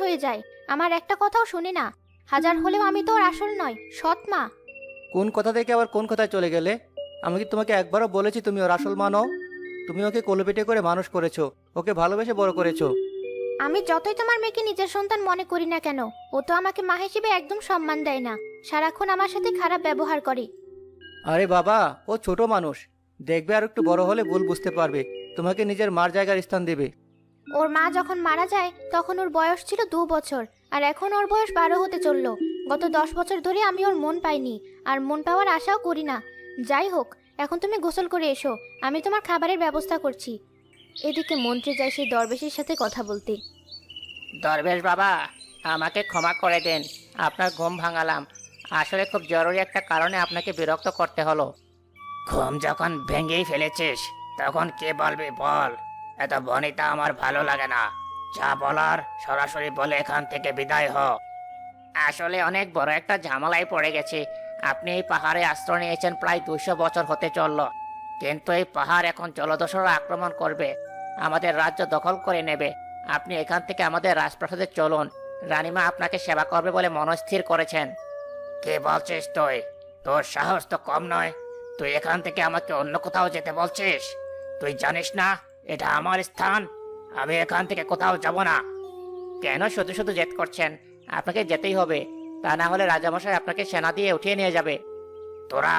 হয়ে যায়। আমার একটা কথাও শুনে না। হাজার হলেও আমি তো ওর আসল নয় সৎ মা। কোন কথা থেকে আবার কোন কথায় চলে গেলে? আমি কি তোমাকে একবারও বলেছি তুমি ওর আসল মানো তুমি ওকে কোলপিটে করে মানুষ করেছ ওকে ভালোবেসে বড় করেছ। আমি যতই তোমার মেয়েকে নিজের সন্তান মনে করি না কেন ও তো আমাকে মা হিসেবে একদম সম্মান দেয় না। সারাক্ষণ আমার সাথে খারাপ ব্যবহার করে। আরে বাবা ও ছোট মানুষ। দেখবে আর একটু বড় হলে ভুল বুঝতে পারবে। তোমাকে নিজের মার জায়গার স্থান দেবে। ওর মা যখন মারা যায়, তখন ওর বয়স ছিল দু বছর, আর এখন ওর বয়স বারো হতে চলল। গত দশ বছর ধরে আমি ওর মন পাইনি, আর মন পাওয়ার আশাও করি না। যাই হোক, এখন তুমি গোসল করে এসো, আমি তোমার খাবারের ব্যবস্থা করছি। এদিকে মন্ত্রী যায় সেই দরবেশের সাথে কথা বলতে। দরবেশ বাবা, আমাকে ক্ষমা করে দেন, আপনার ঘুম ভাঙালাম। আসলে খুব জরুরি একটা কারণে আপনাকে বিরক্ত করতে হলো। ঘুম যখন ভেঙেই ফেলেছিস, তখন কে বলবে বল? এত বনিতা আমার ভালো লাগে না। যা বলার, সরাসরি বলে এখান থেকে বিদায় হ। আসলে অনেক বড় একটা ঝামেলায় পড়ে গেছি। আপনি এই পাহাড়ে আশ্রয় নিয়েছেন প্রায় দুইশো বছর হতে চলল। কিন্তু এই পাহাড় এখন জলদস্যুরা আক্রমণ করবে। আমাদের রাজ্য দখল করে নেবে। আপনি এখান থেকে আমাদের রাজপ্রাসাদে চলুন। রানীমা আপনাকে সেবা করবে বলে মনস্থির করেছেন। কে বলছিস তুই? তোর সাহস তো কম নয়। তুই এখান থেকে আমাকে অন্য কোথাও যেতে বলছিস? তুই জানিস না? এটা আমার স্থান। আমি এখান থেকে কোথাও যাব না। কেন শুধু শুধু জেদ করছেন? আপনাকে যেতেই হবে। তা না হলে রাজামশাই আপনাকে সেনা দিয়ে উঠিয়ে নিয়ে যাবে। তোরা